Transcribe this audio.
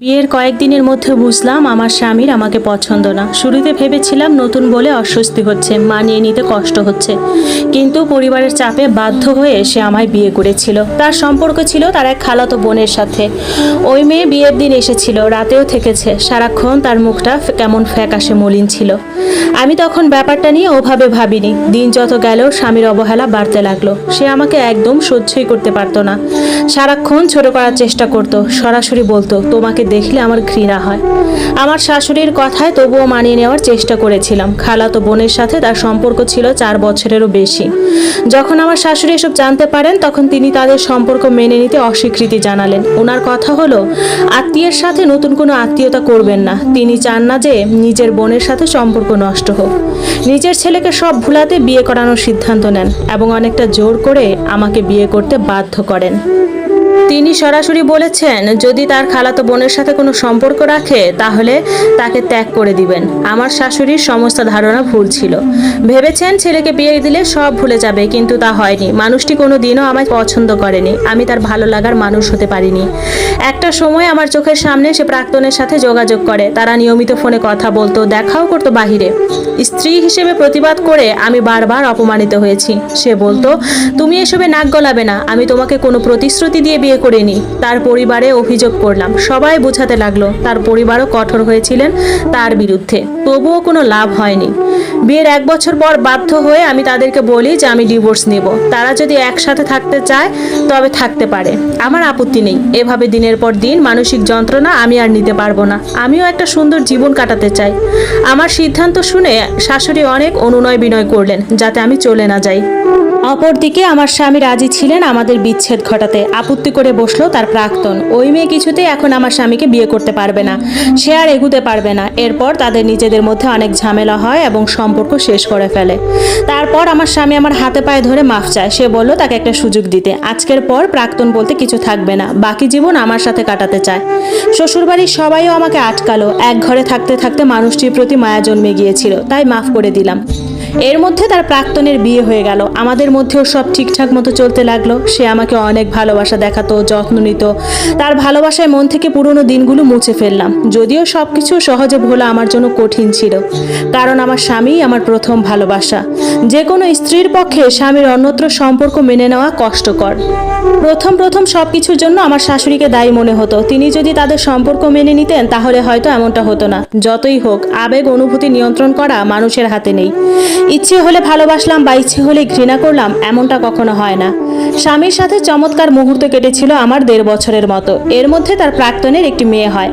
বিয়ের কয়েকদিনের মধ্যে বুঝলাম আমার স্বামীর আমাকে পছন্দ না। শুরুতে ভেবেছিলাম নতুন বলে অস্বস্তি হচ্ছে, মানিয়ে নিতে কষ্ট হচ্ছে। কিন্তু পরিবারের চাপে বাধ্য হয়ে সে আমায় বিয়ে করেছিল। তার সম্পর্ক ছিল তার এক খালাতো বোনের সাথে। ওই মেয়ে বিয়ের দিন এসেছিল, রাতেও থেকেছে। সারাক্ষণ তার মুখটা কেমন ফ্যাকাশে মলিন ছিল। আমি তখন ব্যাপারটা নিয়ে ওভাবে ভাবিনি। দিন যত গেল, স্বামীর অবহেলা বাড়তে লাগল। সে আমাকে একদম সহ্যই করতে পারতো না। সারাক্ষণ ছোট করার চেষ্টা করতো। সরাসরি বলতো, তোমাকে দেখলে আমার ঘৃণা হয়। আমার শাশুড়ির কথায় তবুও মানিয়ে নেওয়ার চেষ্টা করেছিলাম। খালাতো বোনের সাথে তার সম্পর্ক ছিল চার বছরেরও বেশি। যখন আমার শাশুড়ি এসব জানতে পারেন, তখন তিনি তাদের সম্পর্ক মেনে নিতে অস্বীকৃতি জানালেন। ওনার কথা হলো, আত্মীয়ের সাথে নতুন কোনো আত্মীয়তা করবেন না। তিনি চান না যে নিজের বোনের সাথে সম্পর্ক নষ্ট হোক। নিজের ছেলেকে সব ভুলাতে বিয়ে করানোর সিদ্ধান্ত নেন এবং অনেকটা জোর করে আমাকে বিয়ে করতে বাধ্য করেন। তিনি সরাসরি বলেছেন, যদি তার খালাতো বোনের সাথে কোনো সম্পর্ক রাখে, তাহলে তাকে ত্যাগ করে দিবেন। আমার শাশুড়ির সমস্ত ধারণা ভুল ছিল। ভেবেছেন ছেলেকে বিয়ে দিলে সব ভুলে যাবে, কিন্তু তা হয়নি। মানুষটি কোনো দিনও আমায় পছন্দ করেনি। আমি তার ভালো লাগার মানুষ হতে পারিনি। একটা সময় আমার চোখের সামনে সে প্রাক্তনের সাথে যোগাযোগ করে। তারা নিয়মিত ফোনে কথা বলতো, দেখাও করতো বাহিরে। স্ত্রী হিসেবে প্রতিবাদ করে আমি বারবার অপমানিত হয়েছি। সে বলতো, তুমি এসবে নাক গলাবে না। আমি তোমাকে কোনো প্রতিশ্রুতি দিয়ে বিয়ে করিনি তার পরিবারে অভিযোগ করলাম। সবাই বোঝাতে লাগল, তার পরিবারও কঠোর হয়েছিলেন তার বিরুদ্ধে। তবুও কোনো লাভ হয়নি। বিয়ের এক বছর পর বাধ্য হয়ে আমি তাদেরকে বলি যে আমি ডিভোর্স নেব। তারা যদি একসাথে থাকতে চায়, তবে থাকতে পারে। আমার আপত্তি নেই। এভাবে দিনের পর দিন মানসিক যন্ত্রণা আমি আর নিতে পারব না। আমিও একটা সুন্দর জীবন কাটাতে চাই। আমার সিদ্ধান্ত শুনে শাশুড়ি অনেক অনুনয় বিনয় করলেন, যাতে আমি চলে না যাই। অপরদিকে আমার স্বামী রাজি ছিলেন আমাদের বিচ্ছেদ ঘটাতে। আপত্তি করে বসল তার প্রাক্তন। ওই মেয়ে কিছুতেই এখন আমার স্বামীকে বিয়ে করতে পারবে না। সে আর এগুতে পারবে না। এরপর তাদের নিজেদের মধ্যে অনেক ঝামেলা হয় এবং সম্পর্ক শেষ করে ফেলে। তারপর আমার স্বামী আমার হাতে পায়ে ধরে মাফ চায়। সে বলল, তাকে একটা সুযোগ দিতে। আজকের পর প্রাক্তন বলতে কিছু থাকবে না। বাকি জীবন আমার সাথে কাটাতে চায়। শ্বশুরবাড়ির সবাইও আমাকে আটকালো। এক ঘরে থাকতে থাকতে মানুষটির প্রতি মায়া জন্মে গিয়েছিল। তাই মাফ করে দিলাম। এর মধ্যে তার প্রাক্তনের বিয়ে হয়ে গেল। আমাদের মধ্যেও সব ঠিকঠাক মতো চলতে লাগল। সে আমাকে অনেক ভালোবাসা দেখাতো, যত্ন নিত। তার ভালোবাসায় মন থেকে পুরনো দিনগুলো মুছে ফেললাম। যদিও সব কিছু সহজে ভোলা আমার জন্য কঠিন ছিল। কারণ আমার স্বামী আমার প্রথম ভালোবাসা। যে কোনো স্ত্রীর পক্ষে স্বামীর অন্যত্র সম্পর্ক মেনে নেওয়া কষ্টকর। প্রথম প্রথম সব কিছুর জন্য আমার শাশুড়িকে দায়ী মনে হতো। তিনি যদি তাদের সম্পর্ক মেনে নিতেন, তাহলে হয়তো এমনটা হতো না। যতই হোক, আবেগ, অনুভূতি নিয়ন্ত্রণ করা মানুষের হাতে নেই। ইচ্ছে হলে ভালোবাসলাম বা ইচ্ছে হলে ঘৃণা করলাম, এমনটা কখনো হয় না। স্বামীর সাথে চমৎকার মুহূর্ত কেটেছিল আমার দেড় বছরের মতো। এর মধ্যে তার প্রাক্তনের একটি মেয়ে হয়।